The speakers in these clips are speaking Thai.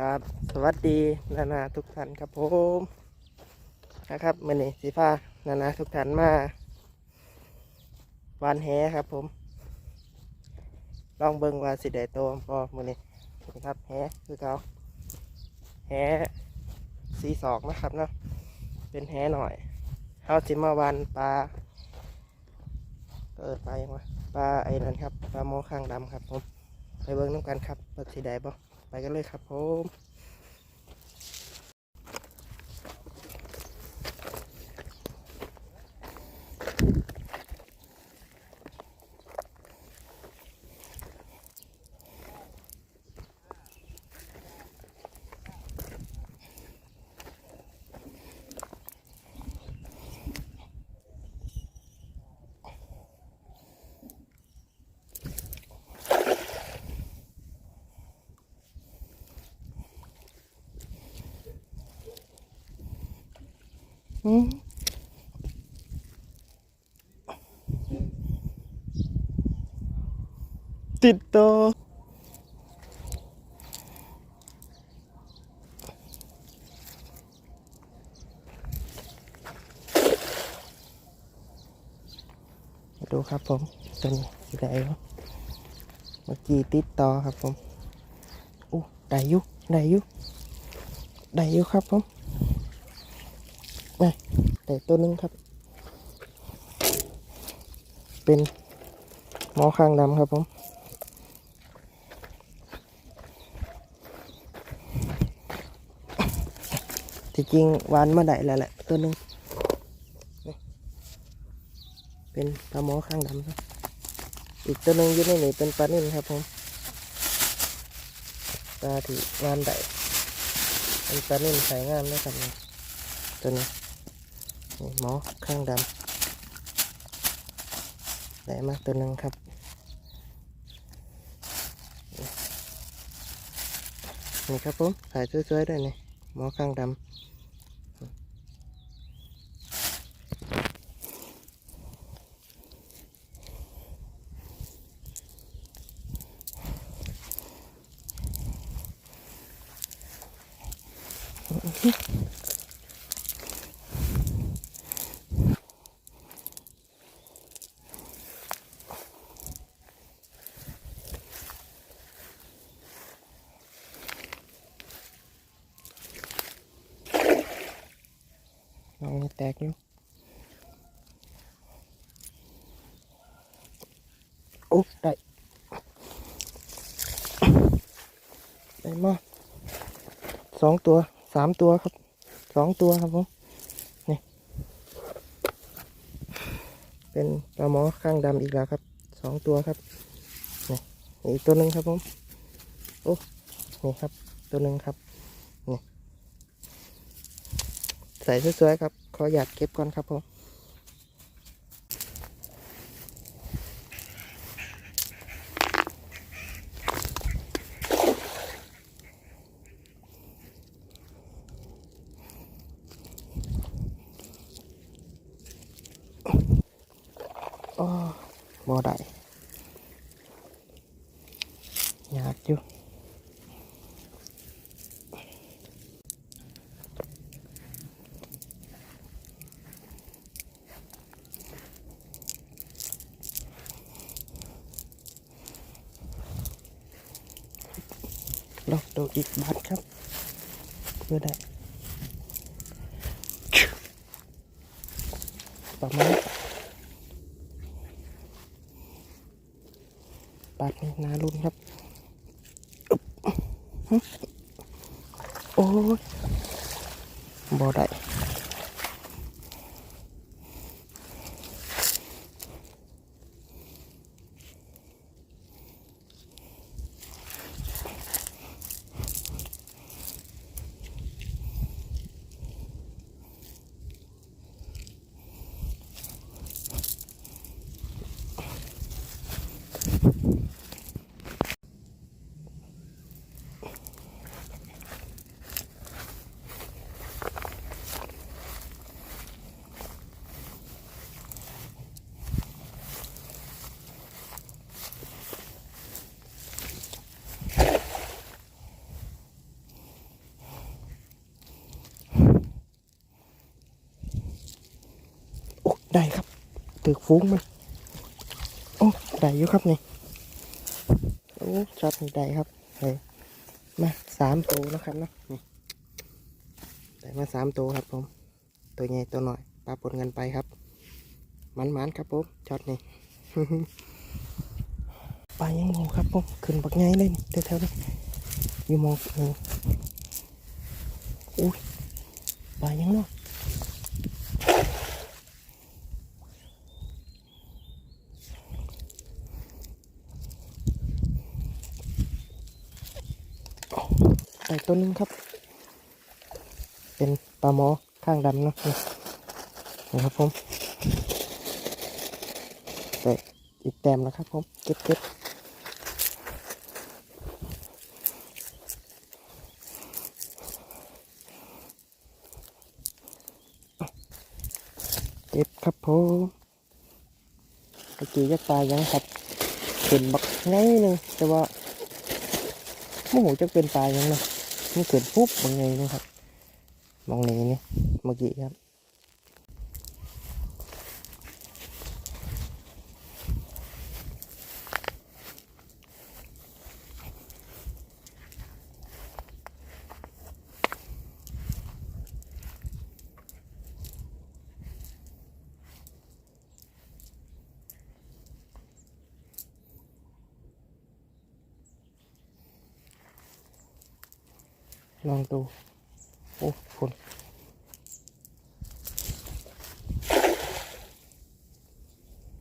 กราบสวัสดีนานาทุกท่านครับผมนะครับมื่อนี้สีฟ้านานาทุกท่านมาวานแหครับผม ลองเบิ่งว่าสิได้โตพอมื่อนี่ครับแหคือเขาแหสีสองนะครับเนาะเป็นแหหน่อยเขาสิมาวานปลาเกิดไปลายังวะปลาไอ้นั่นครับปลาโมข้างดำครับผมไปเบิ่งน้ำกันครับว่าสิได้บ่ กันเลยครับผม ติดต่อดูครับผมตัวนี้สิได้บ่เมื่อกี้ติดต่อครับผมอู้ได้ยุได้ยุได้ยุครับผม แต่ตัวหนึงครับ เป็นหมอข้างดำครับผมที่จริงวานมาได้แล้วแหละตัวหนึงเป็นปลาหมอข้างดำครับอีกตัวหนึงอยู่ในนี่เป็นปลานิ่นครับผมปลาที่วานได้เป็นปลานิ่นสายงามนะครับนี่ตัวนี้ หมอข้างดำได้มาตัวนึงครับนี่ครับผมถ่ายสวยๆด้วยนี่หมอข้างดำ อ้ได้ได้มาสองตัวสามตัวครับสองตัวครับผมนี่เป็นปลาหมอข้างดำอีกแล้วครับสองตัวครับนี่อีกตัวหนึ่งครับผมโอ้นี่ครับตัวหนึ่งครับนี่ใส่สวยๆครับขอหยาดเก็บก่อนครับผม อ๋อ บ่ได้ยากอยู่ลองดูอีกบัตรครับเพื่อได้ประมาณ ปาด นี่นารุนครับ ได้ครับตึกฟุ้งมันโอ้ได้อยู่ครับนี่โอ้ช็อตนี่ได้ครับเฮ้ยมาสามตัวนะครับเนาะนี่ได้มาสามตัวครับผม ตัวใหญ่ตัวหน่อยปลาปนกันไปครับมันมันๆครับผมช็อตนี่ปลายังโมครับผมขึ้นบักไงเลยนี่แถวๆนี้อยู่โมหนึ่งอุ้ยปลายังเนาะ แต่ตัวนึงครับ เป็นปลาหมอข้างดำเนาะนะครับผมแต่อีกแต้มแล้วครับผมเก็บเก็บเก็บครับผมตะกี้จะตายยังครับเป็นบักไงหนึงแต่ว่าโมโหจะเป็นตายยังเนาะ นเกิดปุ๊บบางไงนะครับมองนี้นี่เมื่อกี้ครับ ลองดู โอ้คน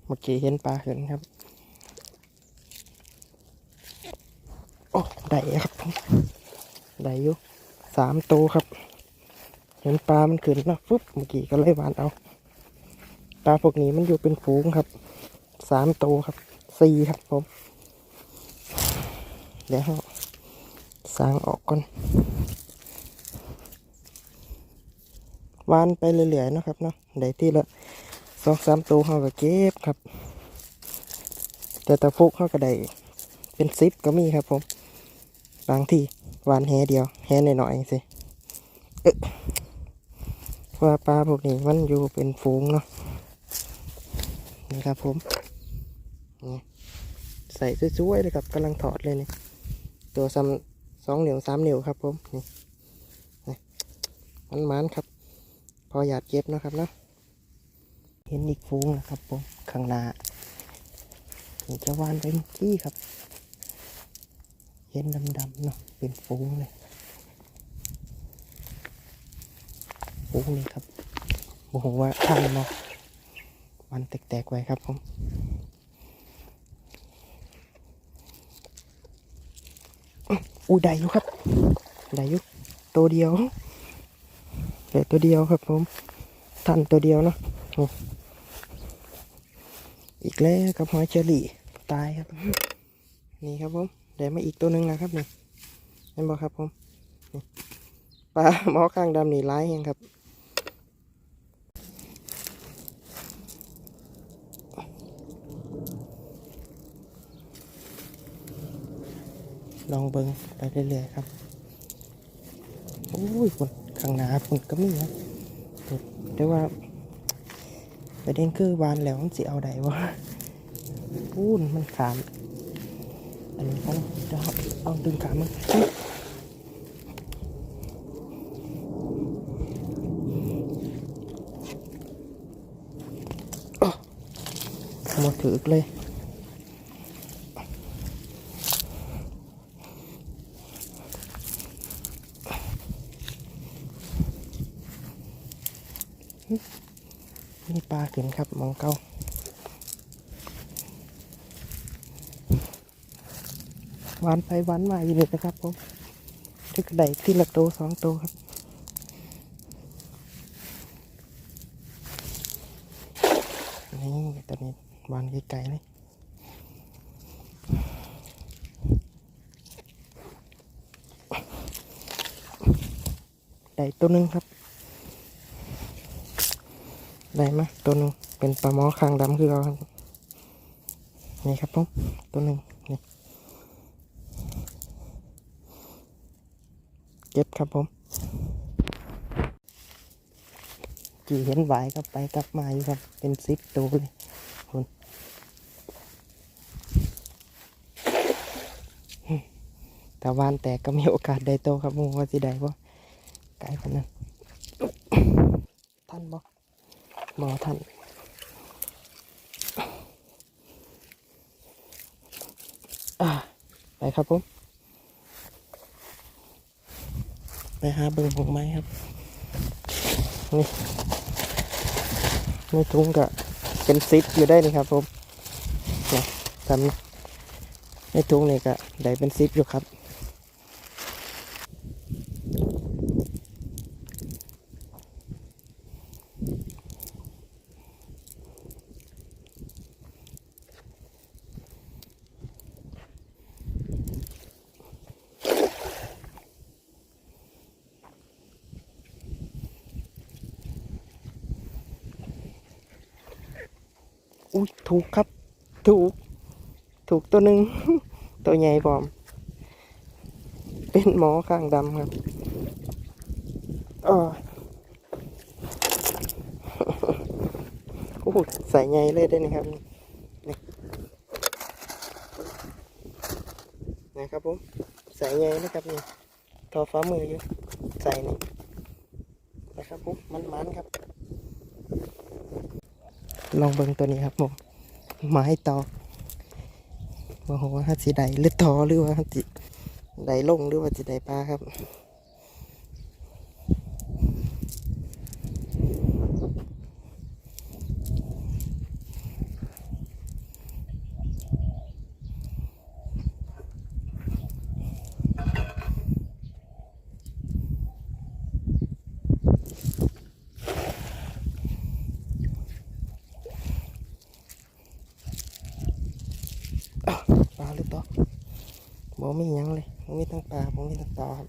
เมื่อกี้เห็นปลาเห็นครับ โอ้ ได้ครับผมได้อยู่สามตัวครับ เห็นปลา มันขึ้นแล้วปุ๊บ เมื่อกี้ก็เลยหวานเอา ปลาพวกนี้มันอยู่เป็นฝูงครับ สามตัวครับ สี่ครับผม เดี๋ยวเรา สร้างออกก่อนวานไปเรื่อยๆนะครับเนาะได้ที่ละสองสามตัวเขาก็เก็บครับ แต่ตะฟุกเขาก็ได้เป็นซิปก็มีครับผม บางที่วานแหเดียวแหหน่อยๆสิเอ๊ะเพราะว่าปลาพวกนี้มันอยู่เป็นฝูงเนาะนี่ครับผมใส่สวยๆเลยครับกำลังถอดเลยนี่ตัวซ้ำ สองเหนียวสามเหนียวครับผมนี่นี่มันครับ พออยากเก็บนะครับเนาะเห็นอีกฟูงนะครับผมข้างหน้าผมจะวานไปเมื่อกี้ครับ เห็นดำๆเนาะเป็นฟูงเลยฟูงนี่ครับบอกว่าทันเนาะวันแตกๆไว้ครับผม อู้ได้อยู่ครับได้อยู่ตัวเดียวเหลือตัวเดียวครับผมทันตัวเดียวเนาะอีกแล้วกับหอยเชอรี่ตายครับ นี่ครับผมเดี๋ยวมาอีกตัวหนึ่งนะครับนี่เห็นบอกครับผมปลาหมอข้างดำนี่ร้ายเองครับ ลองเบิ้งไปเรื่อยๆครับโอ้ยฝนข้างหน้าฝนก็มีครับแต่ว่าประเด็นคือวานแล้วมันสิเอาใดวะพูนมันขาม อันนี้ต้องจะเอาเอาดึงขามมันปึ๊บอ๊ะหมดถือเลย ลาขึ้นครับมองเก้าหวานไปหวานมาอยู่เลยนะครับผมทึกไดที่ละตัวสองโตครับนี่ตอนนี้วานไกลๆเลยได้ตัวหนึ่งครับ ได้ไหมตัวหนึ่งเป็นปลาหมอคางดำคือเราครับนี่ครับผมตัวหนึ่งนี่เก็บครับผมกี่เห็นไหวกลับไปกลับมาอยู่ครับ เป็นซิปตัวเลยคุณแต่วานแตกก็มีโอกาสได้โตครับมึงว่าสิได้บ่ไกลปานนั้นท่านบ่ห มอท่านไปครับผมไปหาเบิ่งของไม้ครับ นี่ในถุงก็เป็นซิปอยู่ได้นี่ครับผมเนี่ยทำในถุงนี่ก็ได้เป็นซิปอยู่ครับ อุ้ยถูกครับ ถูก ถูกตัวหนึ่ง ตัวใหญ่บอม เป็นหมอข้างดำครับออโอ้ใส่ใหญ่เลยได้นี่ครับนี่นะครับผมใส่ใหญ่นะครับนี่ทอฟ้ามืออยู่ใส่นี่นะครับผมมันๆครับ ลองเบิ่งตัวนี้ครับผมไม้ตอกว่าหัวฮัสิไดหรือตอหรือว่าฮัสิไดลงหรือว่าสิไดปลาครับ ปลาหรือตอก บ่มียังเลยบ่มีทั้งปลาบ่มีทั้งตอครับ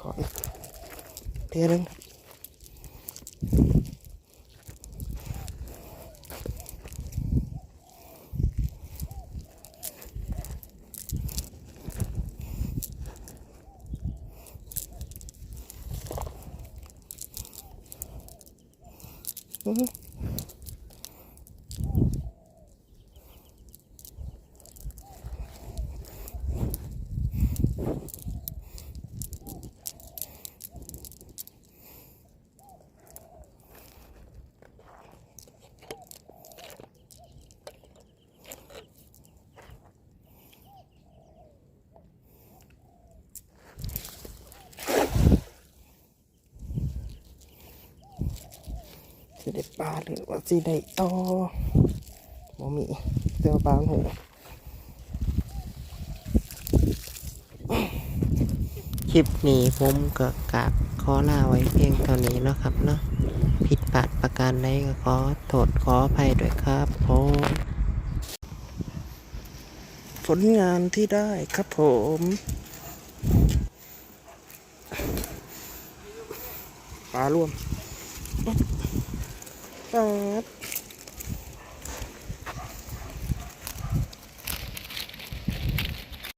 ขออีกเทียนึงครับ อื้ สิได้ปลาหรือว่าสิได้ตอบ่มีเสื้อปลาหูคลิปนี้ผมก็กราบขอลาไว้เพียงเท่านี้นะครับเนาะผิดพลาดประการใดก็ขอโทษขออภัยด้วยครับผมผลงานที่ได้ครับผมปลารวม ปั๊บ